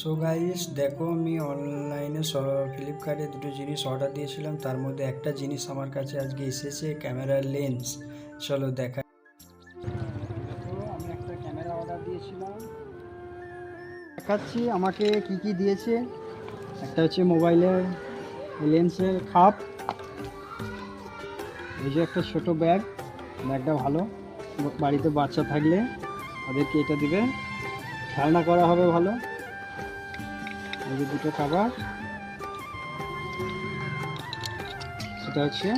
So guys দেখো আমি অনলাইনে ফ্লিপকার্টে দুটো জিনিস অর্ডার দিয়েছিলাম। তার মধ্যে একটা জিনিস আমার কাছে আজকে এসেছে ক্যামেরার লেন্স চলো দেখা। দেখাচ্ছি, আমাকে কি কি দিয়েছে। একটা হচ্ছে মোবাইলের লেন্সের খাপ। এই যে একটা ছোট ব্যাগ ব্যাগটা ভালো। বাড়িতে বাচ্চা থাকলে ওদেরকে এটা দিবে। খেলনা করা হবে ভালো। এই যে দুটো খাবার। সেটা হচ্ছে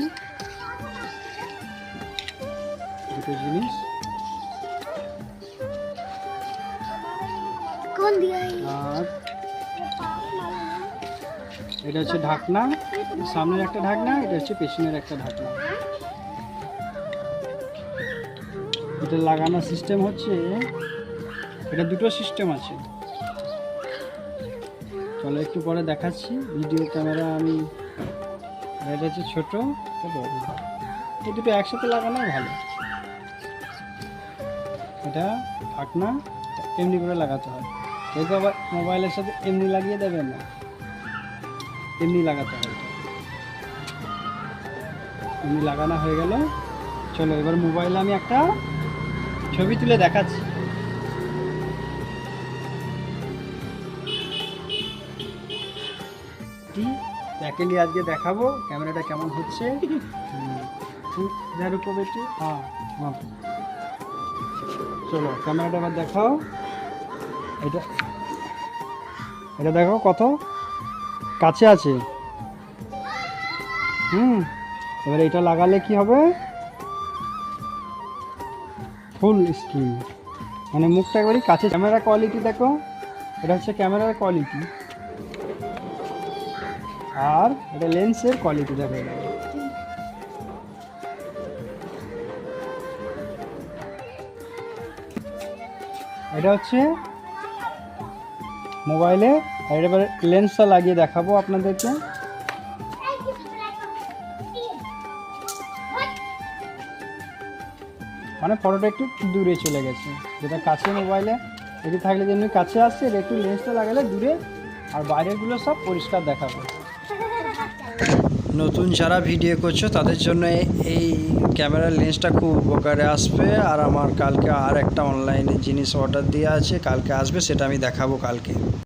দুটো জিনিস। আর এটা হচ্ছে ঢাকনা। সামনের একটা ঢাকনা এটা হচ্ছে পেছনের একটা ঢাকনা। এটা লাগানোর সিস্টেম হচ্ছে এটা দুটো সিস্টেম আছে। চলো একটু পরে দেখাচ্ছি। ভিডিও ক্যামেরা আমি এটা ছোটো। এই দুটো একসাথে লাগানো ভালো। এটা ঢাকনা এমনি করে লাগাতে হয়। আবার মোবাইলের সাথে এমনি লাগিয়ে দেবেন না। এমনি লাগাতে হয়। এমনি লাগানো হয়ে গেল। চলো এবার মোবাইলে আমি একটা ছবি তুলে দেখাচ্ছি। কি প্যাকেলি আজকে দেখাবো ক্যামেরাটা কেমন হচ্ছে। হ্যাঁ হ্যাঁ। চলো ক্যামেরাটা এবার দেখাও। এটা এটা দেখো কত? কাছে আছে। হুম এবার এটা লাগালে কি হবে? Full screen. মানে মুখটা একবারই কাছে। ক্যামেরা কোয়ালিটি দেখো এটা হচ্ছে ক্যামেরার কোয়ালিটি। আর এটা লেন্সের কোয়ালিটি দেখো এটা। এটা হচ্ছে মোবাইলে এবার লেন্সটা লাগিয়ে দেখাবো আপনাদেরকে। মানে ফটোটা একটু দূরে চলে গেছে, যেটা কাছে মোবাইলে। এটি থাকলে যেমনি কাছে আসছে, এটা একটু লেন্সটা লাগালে দূরে, আর বাইরেরগুলো সব পরিষ্কার দেখাবে। নতুন যারা ভিডিও করছ, তাদের জন্য এই ক্যামেরার লেন্সটা খুব উপকারে আসবে। আর আমার কালকে আর একটা অনলাইনে জিনিস অর্ডার দেওয়া আছে, কালকে আসবে, সেটা আমি দেখাবো কালকে।